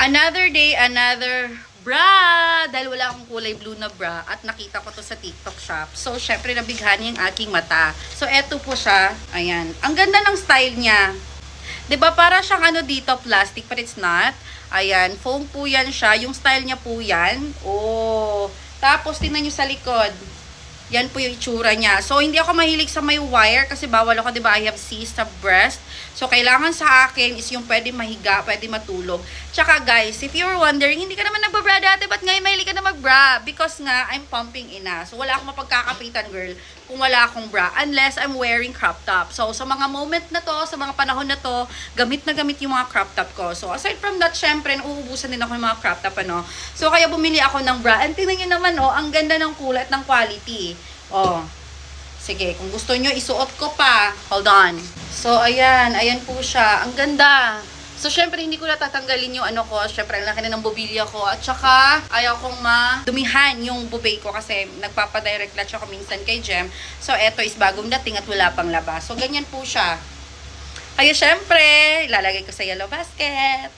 Another day, another bra. Dahil wala akong kulay blue na bra at nakita ko to sa TikTok shop. So, syempre, nabighani yung aking mata. So, eto po siya. Ayan. Ang ganda ng style niya. ba para siyang ano dito, plastic, but it's not. Ayan, foam po yan siya. Yung style niya po yan. Oh. Tapos, tingnan nyo sa likod. Yan po yung itsura niya. So, hindi ako mahilig sa may wire kasi bawal ako, di ba? I have cyst sa breast. So, kailangan sa akin is yung pwede mahiga, pwede matulog. Tsaka, guys, if you're wondering, hindi ka naman nagbabra dati, ba't ngayon mahilig ka na magbra? Because nga, I'm pumping ina. So, wala akong mapagkakapitan, girl, kung wala akong bra. Unless I'm wearing crop top. So, sa mga moment na to, sa mga panahon na to, gamit na gamit yung mga crop top ko. So, aside from that, syempre, nauubusan din ako ng mga crop top, ano. So, kaya bumili ako ng bra. And tingnan nyo naman, oh, ang ganda ng kulay at ng quality. Oh, Sige, kung gusto nyo, isuot ko pa. Hold on. So, ayan. Ayan po siya. Ang ganda. So, syempre, hindi ko natatanggalin yung ano ko. Syempre, ang laki na ng bobilya ko. At saka, ayaw kong madumihan yung bubay ko kasi nagpapadirect latch ako minsan kay Jem. So, eto is bagong dating at wala pang labas. So, ganyan po siya. Kaya, syempre, ilalagay ko sa yellow basket.